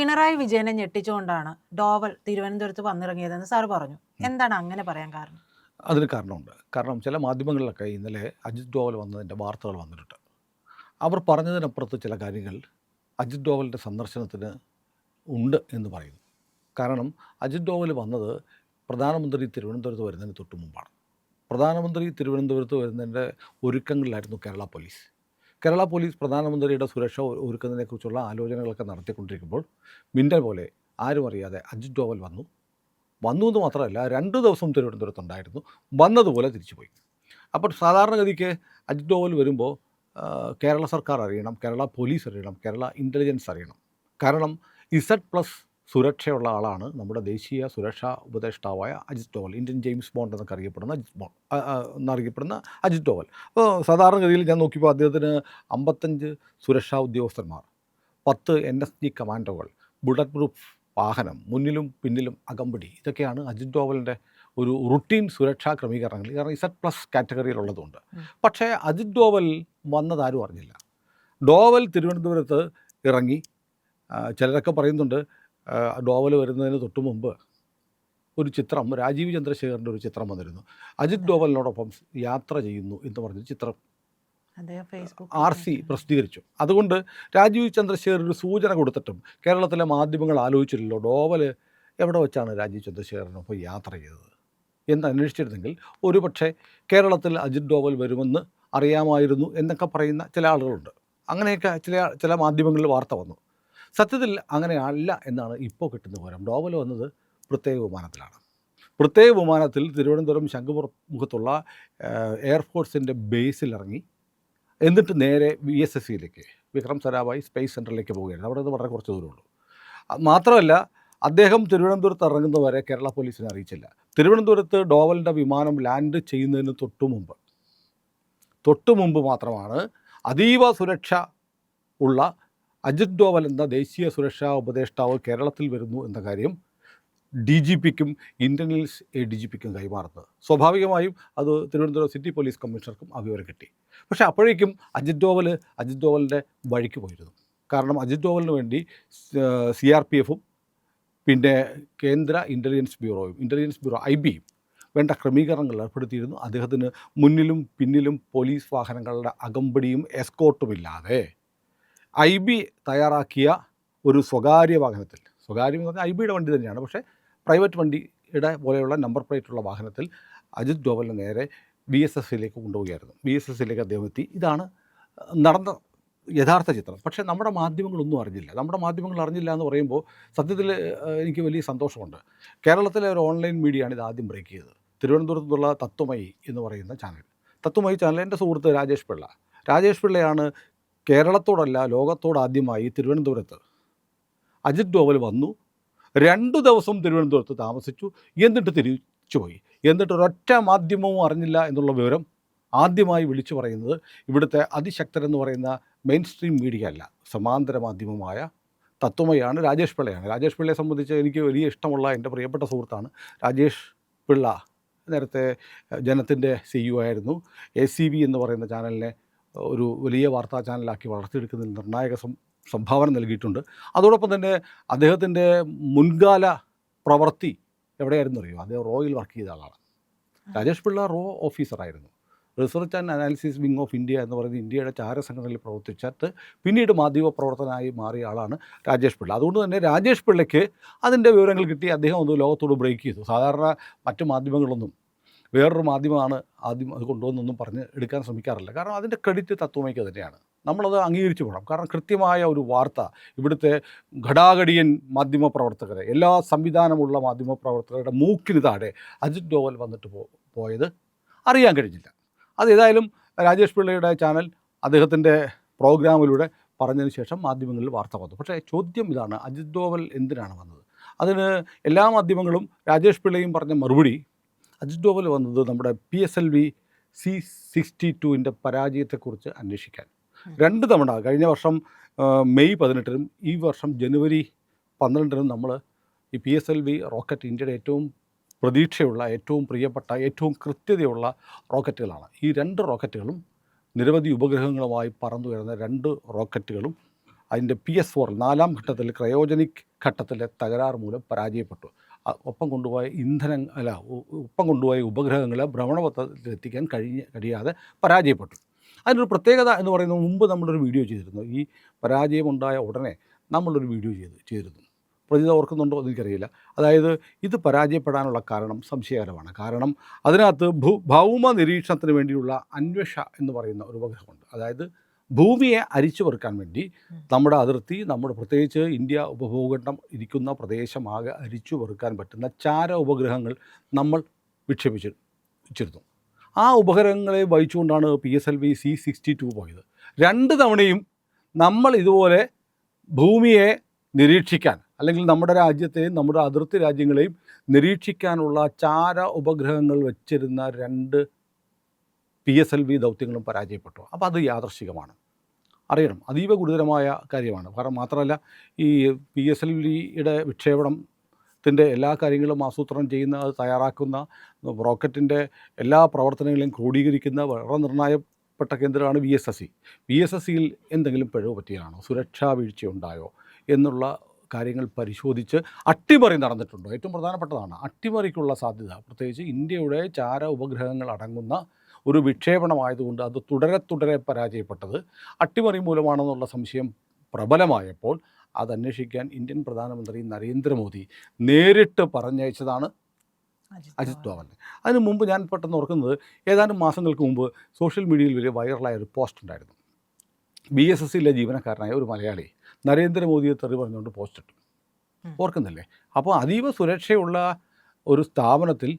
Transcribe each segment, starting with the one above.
പിണറായി വിജയനെ ഞെട്ടിച്ചുകൊണ്ടാണ് ഡോവൽ തിരുവനന്തപുരത്ത് വന്നിറങ്ങിയതെന്ന് സാർ പറഞ്ഞു. എന്താണ് അങ്ങനെ പറയാൻ കാരണം? അതിന് കാരണമുണ്ട്. കാരണം ചില മാധ്യമങ്ങളിലൊക്കെ ഇന്നലെ അജിത് ഡോവൽ വന്നതിന്റെ വാർത്തകൾ വന്നിട്ടുണ്ട്. അവർ പറഞ്ഞതിനപ്പുറത്ത് ചില കാര്യങ്ങൾ അജിത് ഡോവലിന്റെ സന്ദർശനത്തിന് ഉണ്ട് എന്ന് പറയുന്നു. കാരണം അജിത് ഡോവൽ വന്നത് പ്രധാനമന്ത്രി തിരുവനന്തപുരത്ത് വരുന്നതിന് തൊട്ട് മുമ്പാണ്. പ്രധാനമന്ത്രി തിരുവനന്തപുരത്ത് വരുന്നതിന്റെ ഒരുക്കങ്ങളിലായിരുന്നു കേരള പോലീസ്. കേരള പോലീസ് പ്രധാനമന്ത്രിയുടെ സുരക്ഷ ഒരു- ഒരുക്കുന്നതിനെക്കുറിച്ചുള്ള ആലോചനകളൊക്കെ നടത്തിക്കൊണ്ടിരിക്കുമ്പോൾ മിന്നൽ പോലെ ആരും അറിയാതെ അജിത് ഡോവൽ വന്നു. വന്നു എന്ന് മാത്രമല്ല രണ്ട് ദിവസം തിരുവനന്തപുരത്തുണ്ടായിരുന്നു വന്നതുപോലെ തിരിച്ചുപോയി. അപ്പോൾ സാധാരണഗതിക്ക് അജിത് ഡോവൽ വരുമ്പോൾ കേരള സർക്കാർ അറിയണം കേരള പോലീസ് അറിയണം കേരള ഇന്റലിജൻസ് അറിയണം. കാരണം ഇസഡ് പ്ലസ് സുരക്ഷയുള്ള ആളാണ് നമ്മുടെ ദേശീയ സുരക്ഷാ ഉപദേഷ്ടാവായ Ajit Doval. Indian James Bond എന്നൊക്കെ അറിയപ്പെടുന്ന അജിത് ബോണ്ട്. എന്നറിയപ്പെടുന്ന അജിത് ഡോവൽ. അപ്പോൾ സാധാരണഗതിയിൽ ഞാൻ നോക്കിയപ്പോൾ അദ്ദേഹത്തിന് അമ്പത്തഞ്ച് സുരക്ഷാ ഉദ്യോഗസ്ഥന്മാർ പത്ത് എൻ എസ് ജി കമാൻഡോകൾ ബുള്ളറ്റ് പ്രൂഫ് വാഹനം മുന്നിലും പിന്നിലും അകമ്പടി. ഇതൊക്കെയാണ് അജിത് ഡോവലിന്റെ ഒരു റുട്ടീൻ സുരക്ഷാ ക്രമീകരണങ്ങൾ. കാരണം ഇസഡ് പ്ലസ് കാറ്റഗറിയിലുള്ളതുകൊണ്ട്. പക്ഷേ അജിത് ഡോവൽ വന്നതാരും അറിഞ്ഞില്ല. ഡോവൽ തിരുവനന്തപുരത്ത് ഇറങ്ങി. ചിലരൊക്കെ പറയുന്നുണ്ട് ഡോവൽ വരുന്നതിന് തൊട്ട് മുമ്പ് ഒരു ചിത്രം രാജീവ് ചന്ദ്രശേഖറിന്റെ ഒരു ചിത്രം വന്നിരുന്നു. അജിത് ഡോവലിനോടൊപ്പം യാത്ര ചെയ്യുന്നു എന്ന് പറഞ്ഞ ചിത്രം ആർ സി പ്രസിദ്ധീകരിച്ചു. അതുകൊണ്ട് രാജീവ് ചന്ദ്രശേഖർ ഒരു സൂചന കൊടുത്തിട്ടും കേരളത്തിലെ മാധ്യമങ്ങൾ ആലോചിച്ചില്ലല്ലോ ഡോവൽ എവിടെ വെച്ചാണ് രാജീവ് ചന്ദ്രശേഖരനൊപ്പം യാത്ര ചെയ്തത് എന്ന് അന്വേഷിച്ചിരുന്നെങ്കിൽ ഒരുപക്ഷെ കേരളത്തിൽ അജിത് ഡോവൽ വരുമെന്ന് അറിയാമായിരുന്നു എന്നൊക്കെ പറയുന്ന ചില ആളുകളുണ്ട്. അങ്ങനെയൊക്കെ ചില ചില മാധ്യമങ്ങളിൽ വാർത്ത വന്നു. സത്യത്തിൽ അങ്ങനെ അല്ല എന്നാണ് ഇപ്പോൾ കിട്ടുന്ന വിവരം. ഡോവൽ വന്നത് പ്രത്യേക വിമാനത്തിലാണ്. പ്രത്യേക വിമാനത്തിൽ തിരുവനന്തപുരം ശംഖുപുറ മുഖത്തുള്ള എയർഫോഴ്സിന്റെ ബേസിൽ ഇറങ്ങി എന്നിട്ട് നേരെ വി എസ് എസ് സിയിലേക്ക് വിക്രം സരാഭായി സ്പേസ് സെന്ററിലേക്ക് പോവുകയായിരുന്നു. അവിടെ നിന്ന് വളരെ കുറച്ച് ദൂരമുള്ളൂ. മാത്രമല്ല അദ്ദേഹം തിരുവനന്തപുരത്ത് ഇറങ്ങുന്നവരെ കേരള പോലീസിനെ അറിയിച്ചില്ല. തിരുവനന്തപുരത്ത് ഡോവലിന്റെ വിമാനം ലാൻഡ് ചെയ്യുന്നതിന് തൊട്ടു മുമ്പ് തൊട്ടു മുമ്പ് മാത്രമാണ് അതീവ സുരക്ഷ ഉള്ള അജിത് ഡോവൽ എന്ന ദേശീയ സുരക്ഷാ ഉപദേഷ്ടാവ് കേരളത്തിൽ വരുന്നു എന്ന കാര്യം ഡി ജി പിക്കും ഇന്റലിജൻസ് എ ഡി ജി പിക്കും കൈമാറുന്നത്. സ്വാഭാവികമായും അത് തിരുവനന്തപുരം സിറ്റി പോലീസ് കമ്മീഷണർക്കും ആ വിവരം കിട്ടി. പക്ഷേ അപ്പോഴേക്കും അജിത് ഡോവൽ അജിത് ഡോവലിന്റെ വഴിക്ക് പോയിരുന്നു. കാരണം അജിത് ഡോവലിന് വേണ്ടി സി ആർ പി എഫും പിന്നെ കേന്ദ്ര ഇന്റലിജൻസ് ബ്യൂറോയും ഇന്റലിജൻസ് ബ്യൂറോ ഐ ബിയും വേണ്ട ക്രമീകരണങ്ങൾ ഏർപ്പെടുത്തിയിരുന്നു. അദ്ദേഹത്തിന് മുന്നിലും പിന്നിലും പോലീസ് വാഹനങ്ങളുടെ അകമ്പടിയും എസ്കോട്ടുമില്ലാതെ ഐ ബി തയ്യാറാക്കിയ ഒരു സ്വകാര്യ വാഹനത്തിൽ. സ്വകാര്യം എന്ന് പറഞ്ഞാൽ ഐ ബിയുടെ വണ്ടി തന്നെയാണ്. പക്ഷേ പ്രൈവറ്റ് വണ്ടിയുടെ പോലെയുള്ള നമ്പർ പ്ലേറ്റുള്ള വാഹനത്തിൽ അജിത് ഡോവലിന് നേരെ ബി എസ് എസിലേക്ക് കൊണ്ടുപോവുകയായിരുന്നു. ബി എസ് എസിലേക്ക് അദ്ദേഹം എത്തി. ഇതാണ് നടന്ന യഥാർത്ഥ ചിത്രം. പക്ഷേ നമ്മുടെ മാധ്യമങ്ങളൊന്നും അറിഞ്ഞില്ല. നമ്മുടെ മാധ്യമങ്ങൾ അറിഞ്ഞില്ല എന്ന് പറയുമ്പോൾ സത്യത്തിൽ എനിക്ക് വലിയ സന്തോഷമുണ്ട്. കേരളത്തിലെ ഒരു ഓൺലൈൻ മീഡിയയാണ് ഇത് ആദ്യം ബ്രേക്ക് ചെയ്തത്. തിരുവനന്തപുരത്ത് നിന്നുള്ള തത്വമയി എന്ന് പറയുന്ന ചാനൽ. തത്വമയി ചാനൽ എന്റെ സുഹൃത്ത് രാജേഷ് പിള്ള. രാജേഷ് പിള്ളയാണ് കേരളത്തോടല്ല ലോകത്തോട് ആദ്യമായി തിരുവനന്തപുരത്ത്. അജിത് ഡോവൽ വന്നു. രണ്ടു ദിവസം തിരുവനന്തപുരത്ത് താമസിച്ചു. എന്നിട്ട് തിരിച്ചുപോയി എന്നിട്ട് ഒരൊറ്റ മാധ്യമവും അറിഞ്ഞില്ല എന്നുള്ള വിവരം ആദ്യമായി വിളിച്ചു പറയുന്നത് ഇവിടുത്തെ അതിശക്തരെന്ന് പറയുന്ന മെയിൻ സ്ട്രീം മീഡിയ അല്ല. സമാന്തര മാധ്യമമായ തത്വമയാണ് രാജേഷ് പിള്ളയാണ്. രാജേഷ് പിള്ളയെ സംബന്ധിച്ച് എനിക്ക് വലിയ ഇഷ്ടമുള്ള എന്റെ പ്രിയപ്പെട്ട സുഹൃത്താണ്. രാജേഷ് പിള്ള നേരത്തെ ജനത്തിന്റെ സി യു ആയിരുന്നു. എ സി ബി എന്ന് പറയുന്ന ചാനലിനെ ഒരു വലിയ വാർത്താ ചാനലാക്കി വളർത്തിയെടുക്കുന്നതിൽ നിർണായക സംഭാവന നൽകിയിട്ടുണ്ട്. അതോടൊപ്പം തന്നെ അദ്ദേഹത്തിന്റെ മുൻകാല പ്രവൃത്തി എവിടെയായിരുന്നു അറിയോ? അദ്ദേഹം റോയിൽ വർക്ക് ചെയ്ത ആളാണ്. രാജേഷ് പിള്ള റോ ഓഫീസറായിരുന്നു. Research and analysis wing of India എന്ന് പറയുന്ന ഇന്ത്യയുടെ ചാരസംഘടനയിൽ പ്രവർത്തിച്ചിട്ട് പിന്നീട് മാധ്യമ പ്രവർത്തനമായി മാറിയ ആളാണ് രാജേഷ് പിള്ള. അതുകൊണ്ട് തന്നെ രാജേഷ് പിള്ളയ്ക്ക് അതിന്റെ വിവരങ്ങൾ കിട്ടി. അദ്ദേഹം ഒന്ന് ലോകത്തോട് ബ്രേക്ക് ചെയ്തു. സാധാരണ മറ്റു മാധ്യമങ്ങളൊന്നും വേറൊരു മാധ്യമമാണ് ആദ്യം അത് കൊണ്ടുവന്നൊന്നും പറഞ്ഞ് എടുക്കാൻ ശ്രമിക്കാറില്ല. കാരണം അതിന്റെ ക്രെഡിറ്റ് തത്വമേക്ക് തന്നെയാണ്. നമ്മളത് അംഗീകരിച്ചു പോകണം. കാരണം കൃത്യമായ ഒരു വാർത്ത ഇവിടുത്തെ ഘടാഘടിയൻ മാധ്യമ പ്രവർത്തകരെ എല്ലാ സംവിധാനമുള്ള മാധ്യമ പ്രവർത്തകരുടെ മൂക്കിന് താഴെ അജിത് ഡോവൽ വന്നിട്ട് പോയത് അറിയാൻ കഴിഞ്ഞില്ല. അത് ഏതായാലും രാജേഷ് പിള്ളയുടെ ചാനൽ അദ്ദേഹത്തിന്റെ പ്രോഗ്രാമിലൂടെ പറഞ്ഞതിന് ശേഷം മാധ്യമങ്ങളിൽ വാർത്ത വന്നു. പക്ഷേ ചോദ്യം ഇതാണ് അജിത് ഡോവൽ എന്തിനാണ് വന്നത്? അതിന് എല്ലാ മാധ്യമങ്ങളും രാജേഷ് പിള്ളയും പറഞ്ഞ മറുപടി അജിത് ഡോവൽ വന്നത് നമ്മുടെ P S L V C sixty ടുവിന്റെ പരാജയത്തെക്കുറിച്ച് അന്വേഷിക്കാൻ. രണ്ട് തവണ കഴിഞ്ഞ വർഷം മെയ് പതിനെട്ടിനും ഈ വർഷം ജനുവരി പന്ത്രണ്ടിനും നമ്മൾ ഈ P S L V rocket ഇന്ത്യയുടെ ഏറ്റവും പ്രതീക്ഷയുള്ള ഏറ്റവും പ്രിയപ്പെട്ട ഏറ്റവും കൃത്യതയുള്ള റോക്കറ്റുകളാണ്. ഈ രണ്ട് റോക്കറ്റുകളും നിരവധി ഉപഗ്രഹങ്ങളുമായി പറന്നു വരുന്ന രണ്ട് റോക്കറ്റുകളും അതിന്റെ പി എസ് ഫോർ നാലാം ഘട്ടത്തിൽ ക്രയോജനിക് ഘട്ടത്തിലെ തകരാർ മൂലം പരാജയപ്പെട്ടു. ഒപ്പം കൊണ്ടുപോയ ഇന്ധനം അല്ല ഒപ്പം കൊണ്ടുപോയ ഉപഗ്രഹങ്ങൾ ഭ്രമണപഥത്തിലെത്തിക്കാൻ കഴിഞ്ഞ കഴിയാതെ പരാജയപ്പെട്ടു. അതിനൊരു പ്രത്യേകത എന്ന് പറയുന്നത് മുമ്പ് നമ്മളൊരു വീഡിയോ ചെയ്തിരുന്നു. ഈ പരാജയമുണ്ടായ ഉടനെ നമ്മളൊരു വീഡിയോ ചെയ്ത് ചെയ്തിരുന്നു. പ്രതിത ഓർക്കുന്നുണ്ടോ എനിക്കറിയില്ല. അതായത് ഇത് പരാജയപ്പെടാനുള്ള കാരണം സംശയകരമാണ്. കാരണം അതിനകത്ത് ഭൗമ നിരീക്ഷണത്തിന് വേണ്ടിയുള്ള അന്വേഷ എന്ന് പറയുന്ന ഒരു ഉപഗ്രഹമുണ്ട്. അതായത് ഭൂമിയെ അരിച്ചു പെറുക്കാൻ വേണ്ടി നമ്മുടെ അതിർത്തി നമ്മുടെ പ്രത്യേകിച്ച് ഇന്ത്യ ഉപഭൂഖണ്ഡം ഇരിക്കുന്ന പ്രദേശമാകെ അരിച്ചു പെറുക്കാൻ പറ്റുന്ന ചാര ഉപഗ്രഹങ്ങൾ നമ്മൾ വിക്ഷേപിച്ച് വെച്ചിരുന്നു ആ ഉപഗ്രഹങ്ങളെ വഹിച്ചുകൊണ്ടാണ് P S L V C sixty two പോയത്. രണ്ട് തവണയും നമ്മൾ ഇതുപോലെ ഭൂമിയെ നിരീക്ഷിക്കാൻ അല്ലെങ്കിൽ നമ്മുടെ രാജ്യത്തെയും നമ്മുടെ അതിർത്തി രാജ്യങ്ങളെയും നിരീക്ഷിക്കാനുള്ള ചാര ഉപഗ്രഹങ്ങൾ വച്ചിരുന്ന രണ്ട് പി എസ് എൽ വി ദൗത്യങ്ങളും പരാജയപ്പെട്ടു. അപ്പോൾ അത് യാദർശികമാണ്. അറിയണം. അതീവ ഗുരുതരമായ കാര്യമാണ്. കാരണം മാത്രമല്ല ഈ പി എസ് എൽ വിയുടെ വിക്ഷേപണത്തിന്റെ എല്ലാ കാര്യങ്ങളും ആസൂത്രണം ചെയ്യുന്ന അത് തയ്യാറാക്കുന്ന റോക്കറ്റിന്റെ എല്ലാ പ്രവർത്തനങ്ങളെയും ക്രോഡീകരിക്കുന്ന വളരെ നിർണായപ്പെട്ട കേന്ദ്രമാണ് V S S C V S S സിയിൽ എന്തെങ്കിലും പിഴവ് പറ്റിയാണോ സുരക്ഷാ വീഴ്ചയുണ്ടായോ? എന്നുള്ള കാര്യങ്ങൾ പരിശോധിച്ച് അട്ടിമറി നടന്നിട്ടുണ്ടോ. ഏറ്റവും പ്രധാനപ്പെട്ടതാണ്. അട്ടിമറിക്കുള്ള സാധ്യത. പ്രത്യേകിച്ച് ഇന്ത്യയുടെ ചാര ഉപഗ്രഹങ്ങൾ അടങ്ങുന്ന ഒരു വിക്ഷേപണമായതുകൊണ്ട് അത് തുടരെ തുടരെ പരാജയപ്പെട്ടത്. അട്ടിമറി മൂലമാണെന്നുള്ള സംശയം പ്രബലമായപ്പോൾ അതന്വേഷിക്കാൻ അന്വേഷിക്കാൻ ഇന്ത്യൻ പ്രധാനമന്ത്രി നരേന്ദ്രമോദി നേരിട്ട് പറഞ്ഞയച്ചതാണ് അജിത് ഡോവലിനെ. അതിന് മുമ്പ് ഞാൻ പെട്ടെന്ന് ഓർക്കുന്നത് ഏതാനും മാസങ്ങൾക്ക് മുമ്പ് സോഷ്യൽ മീഡിയയിൽ വലിയ വൈറലായ ഒരു പോസ്റ്റ് ഉണ്ടായിരുന്നു. ബി എസ് എസ് സിയിലെ ജീവനക്കാരനായ ഒരു മലയാളി നരേന്ദ്രമോദിയെ തെറി പറഞ്ഞുകൊണ്ട് പോസ്റ്റ് ഇട്ടു. ഓർക്കുന്നില്ലേ? അപ്പോൾ അതീവ സുരക്ഷയുള്ള ഒരു സ്ഥാപനത്തിൽ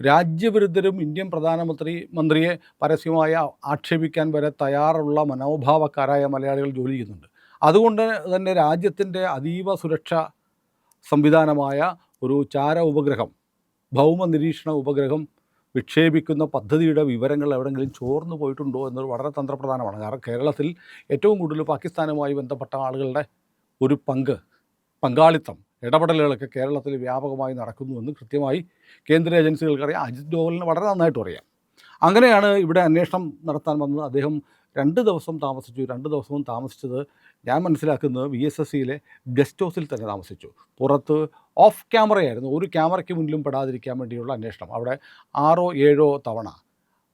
രാജ്യവിരുദ്ധരും ഇന്ത്യൻ പ്രധാനമന്ത്രി മന്ത്രിയെ പരസ്യമായി ആക്ഷേപിക്കാൻ വരെ തയ്യാറുള്ള മനോഭാവക്കാരായ മലയാളികൾ ജോലി ചെയ്യുന്നുണ്ട്. അതുകൊണ്ട് തന്നെ രാജ്യത്തിന്റെ അതീവ സുരക്ഷ സംവിധാനമായ ഒരു ചാര ഉപഗ്രഹം ഭൗമ നിരീക്ഷണ ഉപഗ്രഹം വിക്ഷേപിക്കുന്ന പദ്ധതിയുടെ വിവരങ്ങൾ എവിടെങ്കിലും ചോർന്നു പോയിട്ടുണ്ടോ എന്നത് വളരെ തന്ത്രപ്രധാനമാണ്. കാരണം കേരളത്തിൽ ഏറ്റവും കൂടുതൽ പാകിസ്ഥാനുമായി ബന്ധപ്പെട്ട ആളുകളുടെ ഒരു പങ്ക് പങ്കാളിത്തം ഇടപെടലുകളൊക്കെ കേരളത്തിൽ വ്യാപകമായി നടക്കുന്നുവെന്ന് കൃത്യമായി കേന്ദ്ര ഏജൻസികൾക്കറിയാം. അജിത് ഡോവലിന് വളരെ നന്നായിട്ട് അറിയാം. അങ്ങനെയാണ് ഇവിടെ അന്വേഷണം നടത്താൻ വന്നത്. അദ്ദേഹം രണ്ട് ദിവസം താമസിച്ചു. രണ്ട് ദിവസവും താമസിച്ചത് ഞാൻ മനസ്സിലാക്കുന്നത് വി എസ് എസ് സിയിലെ ഗസ്റ്റ് ഹൗസിൽ തന്നെ താമസിച്ചു. പുറത്ത് ഓഫ് ക്യാമറയായിരുന്നു. ഒരു ക്യാമറയ്ക്ക് മുന്നിലും പെടാതിരിക്കാൻ വേണ്ടിയുള്ള അന്വേഷണം. അവിടെ ആറോ ഏഴോ തവണ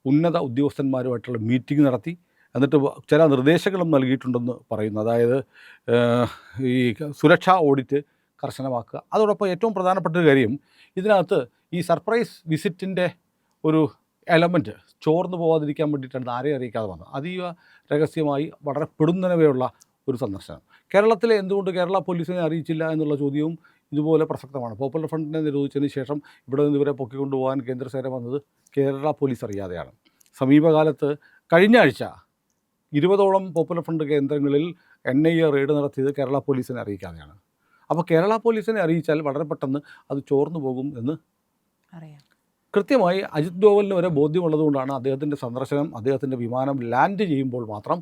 ഉന്നത ഉദ്യോഗസ്ഥന്മാരുമായിട്ടുള്ള മീറ്റിംഗ് നടത്തി. എന്നിട്ട് ചില നിർദ്ദേശങ്ങളും നൽകിയിട്ടുണ്ടെന്ന് പറയുന്നു. അതായത് ഈ സുരക്ഷാ ഓഡിറ്റ് കർശനമാക്കുക. അതോടൊപ്പം ഏറ്റവും പ്രധാനപ്പെട്ട ഒരു കാര്യം ഇതിനകത്ത് ഈ സർപ്രൈസ് വിസിറ്റിന്റെ ഒരു എലമെന്റ് ചോർന്നു പോകാതിരിക്കാൻ വേണ്ടിയിട്ടാണ് ആരെയും അറിയിക്കാതെ വന്നത്. അതീവ രഹസ്യമായി വളരെ പെടുന്നനവയുള്ള ഒരു സന്ദർശനം. കേരളത്തിലെ എന്തുകൊണ്ട് കേരള പോലീസിനെ അറിയിച്ചില്ല എന്നുള്ള ചോദ്യവും ഇതുപോലെ പ്രസക്തമാണ്. പോപ്പുലർ ഫ്രണ്ടിനെ നിരോധിച്ചതിന് ശേഷം ഇവിടെ നിന്ന് ഇവരെ പൊക്കിക്കൊണ്ടുപോകാൻ കേന്ദ്രസേന വന്നത് കേരള പോലീസ് അറിയാതെയാണ്. സമീപകാലത്ത് കഴിഞ്ഞ ആഴ്ച ഇരുപതോളം പോപ്പുലർ ഫ്രണ്ട് കേന്ദ്രങ്ങളിൽ എൻ ഐ എ റെയ്ഡ് നടത്തിയത് കേരള പോലീസിനെ അറിയിക്കാതെയാണ്. അപ്പോൾ കേരള പോലീസിനെ അറിയിച്ചാൽ വളരെ പെട്ടെന്ന് അത് ചോർന്നു പോകും എന്ന് അറിയാം. കൃത്യമായി അജിത് ഡോവലിന് വരെ ബോധ്യമുള്ളതുകൊണ്ടാണ് അദ്ദേഹത്തിന്റെ സന്ദർശനം അദ്ദേഹത്തിന്റെ വിമാനം ലാൻഡ് ചെയ്യുമ്പോൾ മാത്രം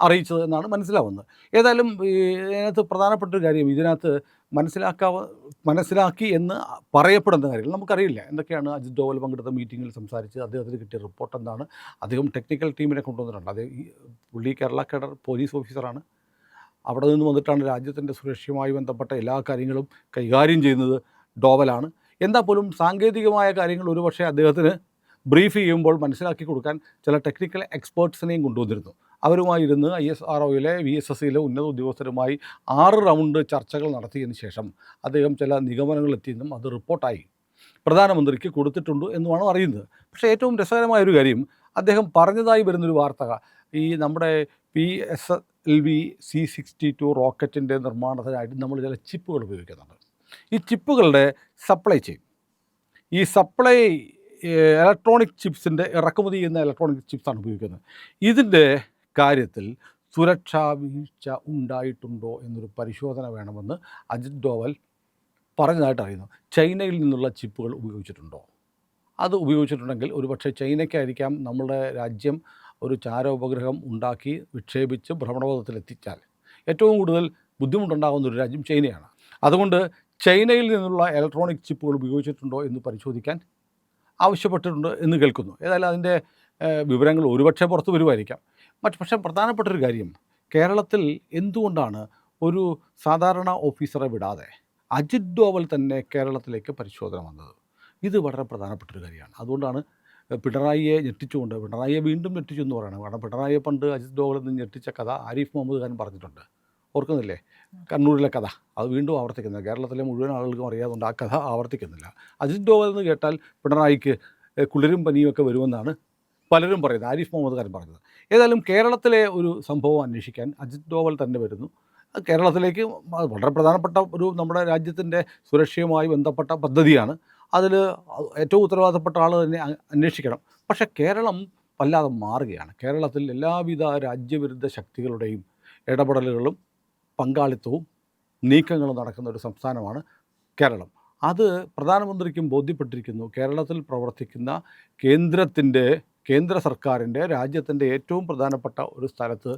അറിയിച്ചത്. എന്നാണ് മനസ്സിലാവുന്നത്. ഏതായാലും ഇതിനകത്ത് പ്രധാനപ്പെട്ട ഒരു കാര്യം ഇതിനകത്ത് മനസ്സിലാക്കാവ മനസ്സിലാക്കി എന്ന് പറയപ്പെടുന്ന കാര്യങ്ങൾ നമുക്കറിയില്ല. എന്തൊക്കെയാണ് അജിത് ഡോവൽ പങ്കെടുത്ത മീറ്റിങ്ങിൽ സംസാരിച്ച് അദ്ദേഹത്തിന് കിട്ടിയ റിപ്പോർട്ട് എന്താണ്? അദ്ദേഹം ടെക്നിക്കൽ ടീമിനെ കൊണ്ടുവന്നിട്ടുണ്ട്. അദ്ദേഹം പുള്ളി കേരള കേഡർ പോലീസ് ഓഫീസറാണ്. അവിടെ നിന്ന് വന്നിട്ടാണ് രാജ്യത്തിന്റെ സുരക്ഷയുമായി ബന്ധപ്പെട്ട എല്ലാ കാര്യങ്ങളും കൈകാര്യം ചെയ്യുന്നത് ഡോവലാണ്. എന്താ പോലും സാങ്കേതികമായ കാര്യങ്ങൾ ഒരുപക്ഷെ അദ്ദേഹത്തിന് ബ്രീഫ് ചെയ്യുമ്പോൾ മനസ്സിലാക്കി കൊടുക്കാൻ ചില ടെക്നിക്കൽ എക്സ്പേർട്സിനെയും കൊണ്ടുവന്നിരുന്നു. അവരുമായി ഇരുന്ന് ഐ എസ് ആർ ഒയിലെ വി എസ് എസ് സിയിലെ ഉന്നത ഉദ്യോഗസ്ഥരുമായി ആറ് റൗണ്ട് ചർച്ചകൾ നടത്തിയതിന് ശേഷം അദ്ദേഹം ചില നിഗമനങ്ങളെത്തിയെന്നും അത് റിപ്പോർട്ടായി. പ്രധാനമന്ത്രിക്ക് കൊടുത്തിട്ടുണ്ട് എന്നുമാണ് അറിയുന്നത്. പക്ഷേ ഏറ്റവും രസകരമായ ഒരു കാര്യം അദ്ദേഹം പറഞ്ഞതായി വരുന്നൊരു വാർത്ത ഈ നമ്മുടെ P S L V C sixty two റോക്കറ്റിന്റെ നിർമ്മാണത്തിനായിട്ട് നമ്മൾ ചില ചിപ്പുകൾ ഉപയോഗിക്കുന്നുണ്ട്. ഈ ചിപ്പുകളുടെ സപ്ലൈ ചെയിൻ ഈ സപ്ലൈ ഇലക്ട്രോണിക് ചിപ്സിന്റെ ഇറക്കുമതി ചെയ്യുന്ന ഇലക്ട്രോണിക് ചിപ്സാണ് ഉപയോഗിക്കുന്നത്. ഇതിന്റെ കാര്യത്തിൽ സുരക്ഷാ വീഴ്ച ഉണ്ടായിട്ടുണ്ടോ എന്നൊരു പരിശോധന വേണമെന്ന് അജിത് ഡോവൽ പറഞ്ഞതായിട്ട് അറിയുന്നു. ചൈനയിൽ നിന്നുള്ള ചിപ്പുകൾ ഉപയോഗിച്ചിട്ടുണ്ടോ? അത് ഉപയോഗിച്ചിട്ടുണ്ടെങ്കിൽ ഒരുപക്ഷെ ചൈനയ്ക്കായിരിക്കാം നമ്മുടെ രാജ്യം ഒരു ചാര ഉപഗ്രഹം ഉണ്ടാക്കി വിക്ഷേപിച്ച് ഭ്രമണപഥത്തിലെത്തിച്ചാൽ ഏറ്റവും കൂടുതൽ ബുദ്ധിമുട്ടുണ്ടാകുന്ന ഒരു രാജ്യം ചൈനയാണ്. അതുകൊണ്ട് ചൈനയിൽ നിന്നുള്ള ഇലക്ട്രോണിക് ചിപ്പുകൾ ഉപയോഗിച്ചിട്ടുണ്ടോ എന്ന് പരിശോധിക്കാൻ ആവശ്യപ്പെട്ടിട്ടുണ്ട് എന്ന് കേൾക്കുന്നു. ഏതായാലും അതിന്റെ വിവരങ്ങൾ ഒരുപക്ഷെ പുറത്തു വരുമായിരിക്കാം. മറ്റ് പക്ഷേ പ്രധാനപ്പെട്ട ഒരു കാര്യം. കേരളത്തിൽ എന്തുകൊണ്ടാണ് ഒരു സാധാരണ ഓഫീസറെ വിടാതെ അജിത് ഡോവൽ തന്നെ കേരളത്തിലേക്ക് പരിശോധന വന്നത്? ഇത് വളരെ പ്രധാനപ്പെട്ടൊരു കാര്യമാണ്. അതുകൊണ്ടാണ് പിണറായിയെ ഞെട്ടിച്ചുകൊണ്ട് പിണറായിയെ വീണ്ടും ഞെട്ടിച്ചു എന്ന് പറയണം കാരണം പിണറായിയെ പണ്ട് അജിത് ഡോവലിൽ നിന്ന് ഞെട്ടിച്ച കഥ ആരിഫ് മുഹമ്മദ് ഖാൻ പറഞ്ഞിട്ടുണ്ട്. ഓർക്കുന്നില്ലേ? കണ്ണൂരിലെ കഥ. അത് വീണ്ടും ആവർത്തിക്കുന്നില്ല. കേരളത്തിലെ മുഴുവൻ ആളുകൾക്കും അറിയാതുകൊണ്ട് ആ കഥ ആവർത്തിക്കുന്നില്ല. അജിത് ഡോവൽ എന്ന് കേട്ടാൽ പിണറായിക്ക് കുളിരും പനിയും ഒക്കെ വരുമെന്നാണ് പലരും പറയുന്നത് ആരിഫ് മുഹമ്മദ് ഖാൻ പറഞ്ഞത് ഏതായാലും കേരളത്തിലെ ഒരു സംഭവം അന്വേഷിക്കാൻ അജിത് ഡോവൽ തന്നെ വരുന്നു. കേരളത്തിലേക്ക് വളരെ പ്രധാനപ്പെട്ട ഒരു നമ്മുടെ രാജ്യത്തിന്റെ സുരക്ഷയുമായി ബന്ധപ്പെട്ട പദ്ധതിയാണ്. അതിൽ ഏറ്റവും ഉത്തരവാദപ്പെട്ട ആൾ തന്നെ അന്വേഷിക്കണം. പക്ഷേ കേരളം വല്ലാതെ മാറുകയാണ്. കേരളത്തിൽ എല്ലാവിധ രാജ്യവിരുദ്ധ ശക്തികളുടെയും ഇടപെടലുകളും പങ്കാളിത്തവും നീക്കങ്ങളും നടക്കുന്ന ഒരു സംസ്ഥാനമാണ് കേരളം. അത് പ്രധാനമന്ത്രിക്കും ബോധ്യപ്പെട്ടിരിക്കുന്നു. കേരളത്തിൽ പ്രവർത്തിക്കുന്ന കേന്ദ്രത്തിന്റെ കേന്ദ്ര സർക്കാരിന്റെ രാജ്യത്തിന്റെ ഏറ്റവും പ്രധാനപ്പെട്ട ഒരു സ്ഥലത്ത്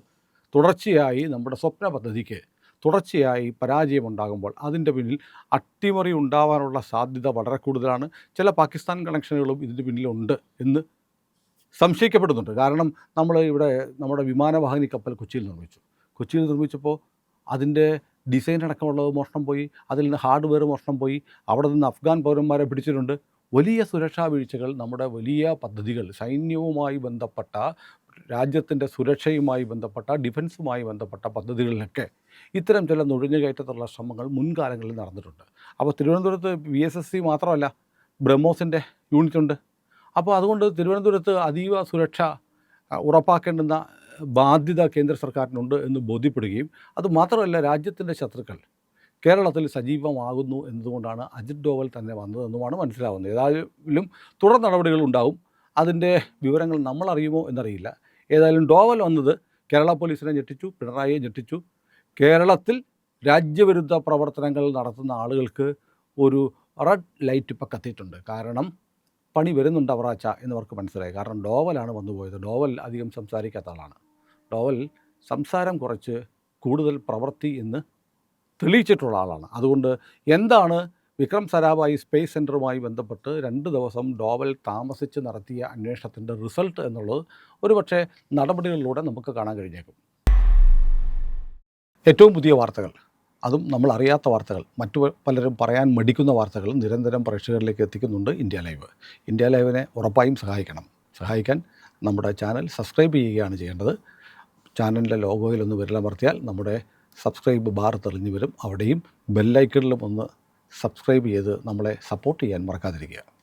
തുടർച്ചയായി നമ്മുടെ സ്വപ്ന പദ്ധതിക്ക് തുടർച്ചയായി പരാജയമുണ്ടാകുമ്പോൾ അതിന്റെ പിന്നിൽ അട്ടിമറി ഉണ്ടാവാനുള്ള സാധ്യത വളരെ കൂടുതലാണ്. ചില പാകിസ്ഥാൻ കണക്ഷനുകളും ഇതിന്റെ പിന്നിലുണ്ട് എന്ന് സംശയിക്കപ്പെടുന്നുണ്ട്. കാരണം നമ്മൾ ഇവിടെ നമ്മുടെ വിമാനവാഹിനി കപ്പൽ കൊച്ചിയിൽ നിർമ്മിച്ചു. കൊച്ചിയിൽ നിർമ്മിച്ചപ്പോൾ അതിന്റെ ഡിസൈൻ അടക്കമുള്ളത് മോഷണം പോയി. അതിൽ നിന്ന് ഹാർഡ്വെയർ മോഷണം പോയി. അവിടെ നിന്ന് അഫ്ഗാൻ പൗരന്മാരെ പിടിച്ചിട്ടുണ്ട്. വലിയ സുരക്ഷാ വീഴ്ചകൾ നമ്മുടെ വലിയ പദ്ധതികൾ സൈന്യവുമായി ബന്ധപ്പെട്ട രാജ്യത്തിന്റെ സുരക്ഷയുമായി ബന്ധപ്പെട്ട ഡിഫൻസുമായി ബന്ധപ്പെട്ട പദ്ധതികളിലൊക്കെ ഇത്തരം ചില നുഴഞ്ഞുകയറ്റത്തുള്ള ശ്രമങ്ങൾ മുൻകാലങ്ങളിൽ നടന്നിട്ടുണ്ട്. അപ്പോൾ തിരുവനന്തപുരത്ത് വി എസ് എസ് സി മാത്രമല്ല ബ്രഹ്മോസിന്റെ യൂണിറ്റ് ഉണ്ട്. അപ്പോൾ അതുകൊണ്ട് തിരുവനന്തപുരത്ത് അതീവ സുരക്ഷ ഉറപ്പാക്കേണ്ടുന്ന ബാധ്യത കേന്ദ്ര സർക്കാരിനുണ്ട് എന്ന് ബോധ്യപ്പെടുകയും അത് മാത്രമല്ല രാജ്യത്തിന്റെ ശത്രുക്കൾ കേരളത്തിൽ സജീവമാകുന്നു എന്നതുകൊണ്ടാണ് അജിത് ഡോവൽ തന്നെ വന്നതെന്നുമാണ് മനസ്സിലാവുന്നത്. ഏതായാലും തുടർ നടപടികൾ ഉണ്ടാവും. അതിന്റെ വിവരങ്ങൾ നമ്മൾ അറിയുമോ എന്നറിയില്ല. ഏതായാലും ഡോവൽ വന്നത് കേരള പോലീസിനെ ഞെട്ടിച്ചു പിണറായിയെ ഞെട്ടിച്ചു. കേരളത്തിൽ രാജ്യവിരുദ്ധ പ്രവർത്തനങ്ങൾ നടത്തുന്ന ആളുകൾക്ക് ഒരു റെഡ് ലൈറ്റ് ഇപ്പം കത്തിയിട്ടുണ്ട് കാരണം പണി വരുന്നുണ്ട് അവറാച്ച എന്നവർക്ക് മനസ്സിലായി. കാരണം ഡോവലാണ് വന്നുപോയത് ഡോവൽ അധികം സംസാരിക്കാത്ത ആളാണ്. ഡോവൽ സംസാരം കുറച്ച് കൂടുതൽ പ്രവൃത്തി എന്ന് തെളിയിച്ചിട്ടുള്ള ആളാണ്. അതുകൊണ്ട് എന്താണ് വിക്രം സരാഭായി സ്പേസ് സെന്ററുമായി ബന്ധപ്പെട്ട് രണ്ട് ദിവസം ഡോവൽ താമസിച്ച് നടത്തിയ അന്വേഷണത്തിന്റെ റിസൾട്ട് എന്നുള്ളത് ഒരുപക്ഷെ നടപടികളിലൂടെ നമുക്ക് കാണാൻ കഴിഞ്ഞേക്കും. ഏറ്റവും പുതിയ വാർത്തകൾ. അതും നമ്മൾ അറിയാത്ത വാർത്തകൾ. മറ്റു പലരും പറയാൻ മടിക്കുന്ന വാർത്തകൾ നിരന്തരം പ്രേക്ഷകരിലേക്ക് എത്തിക്കുന്നുണ്ട് ഇന്ത്യ ലൈവ്. ഇന്ത്യ ലൈവിനെ ഉറപ്പായും സഹായിക്കണം. സഹായിക്കാൻ നമ്മുടെ ചാനൽ സബ്സ്ക്രൈബ് ചെയ്യുകയാണ് ചെയ്യേണ്ടത്. ചാനലിന്റെ ലോഗോയിലൊന്ന് വിരലമർത്തിയാൽ നമ്മുടെ സബ്സ്ക്രൈബ് ബാർ തെളിഞ്ഞു വരും. അവിടെയും ബെല്ലൈക്കണിലും ഒന്ന് സബ്സ്ക്രൈബ് ചെയ്ത് നമ്മളെ സപ്പോർട്ട് ചെയ്യാൻ മറക്കാതിരിക്കുക.